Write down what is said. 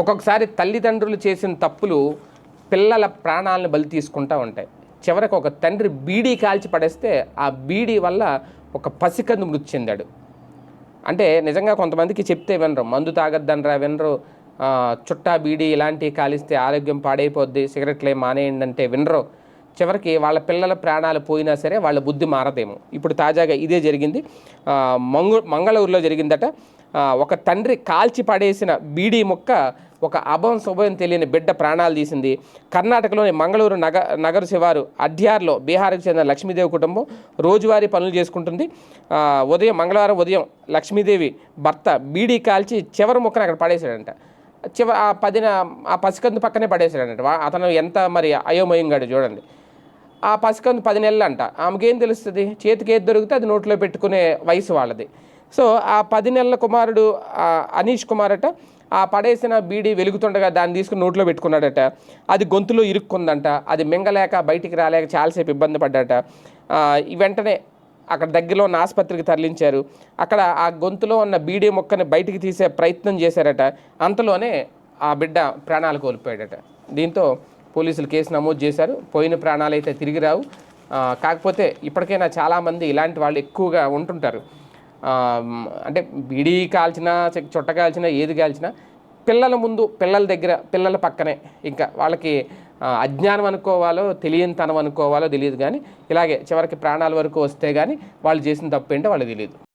ఒక్కొక్కసారి తల్లిదండ్రులు చేసిన తప్పులు పిల్లల ప్రాణాలను బలి తీసుకుంటూ ఉంటాయి. చివరికి ఒక తండ్రి బీడీ కాల్చి పడేస్తే ఆ బీడీ వల్ల ఒక పసికందు మృతి చెందాడు. అంటే నిజంగా కొంతమందికి చెప్తే వినరు. మందు తాగొద్దనరా వినరు. చుట్టా బీడీ ఇలాంటివి కాలిస్తే ఆరోగ్యం పాడైపోద్ది సిగరెట్లే మానేయండి అంటే వినరు. చివరికి వాళ్ళ పిల్లల ప్రాణాలు పోయినా సరే వాళ్ళ బుద్ధి మారదేమో. ఇప్పుడు తాజాగా ఇదే జరిగింది. మంగు మంగళూరులో జరిగిందట. ఒక తండ్రి కాల్చి పడేసిన బీడీ ముక్క ఒక అభం శుభం తెలియని బిడ్డ ప్రాణాలు తీసింది. కర్ణాటకలోని మంగళూరు నగ నగర శివారు అడ్యార్లో బీహార్కి చెందిన లక్ష్మీదేవి కుటుంబం రోజువారీ పనులు చేసుకుంటుంది. ఉదయం మంగళవారం ఉదయం లక్ష్మీదేవి భర్త బీడీ కాల్చి చివరి ముక్కను అక్కడ పడేశాడంట. చివ ఆ పదిన ఆ పసికందు పక్కనే పడేశాడంట. వా- అతను ఎంత మరి అయోమయంగాడు చూడండి. ఆ పసికందు పది నెలలు అంట ఆమెకేం తెలుస్తుంది? చేతికి ఏది దొరికితే అది నోట్లో పెట్టుకునే వయసు వాళ్ళది. సో ఆ పది నెలల కుమారుడు అనీష్ కుమార్ అట ఆ పడేసిన బీడీ వెలుగుతుండగా దాన్ని తీసుకుని నోట్లో పెట్టుకున్నాడట. అది గొంతులో ఇరుక్కుందంట. అది మింగలేక బయటికి రాలేక చాలాసేపు ఇబ్బంది పడ్డాట. వెంటనే అక్కడ దగ్గరలో ఉన్న ఆసుపత్రికి తరలించారు. అక్కడ ఆ గొంతులో ఉన్న బీడీ మొక్కని బయటికి తీసే ప్రయత్నం చేశారట. అంతలోనే ఆ బిడ్డ ప్రాణాలు కోల్పోయాడట. దీంతో పోలీసులు కేసు నమోదు చేశారు. పోయిన ప్రాణాలు అయితే తిరిగి రావు. కాకపోతే ఇప్పటికైనా చాలామంది ఇలాంటి వాళ్ళు ఎక్కువగా ఉంటుంటారు. అంటే బీడీ కాల్చిన చె- చుట్ట ఏది కాల్చినా పిల్లల ముందు పిల్లల దగ్గర పిల్లల పక్కనే. ఇంకా వాళ్ళకి అజ్ఞానం అనుకోవాలో తెలియని తనం అనుకోవాలో తెలియదు కానీ ఇలాగే చివరికి ప్రాణాల వరకు వస్తే కానీ వాళ్ళు చేసిన తప్పు ఏంటో వాళ్ళకి తెలియదు.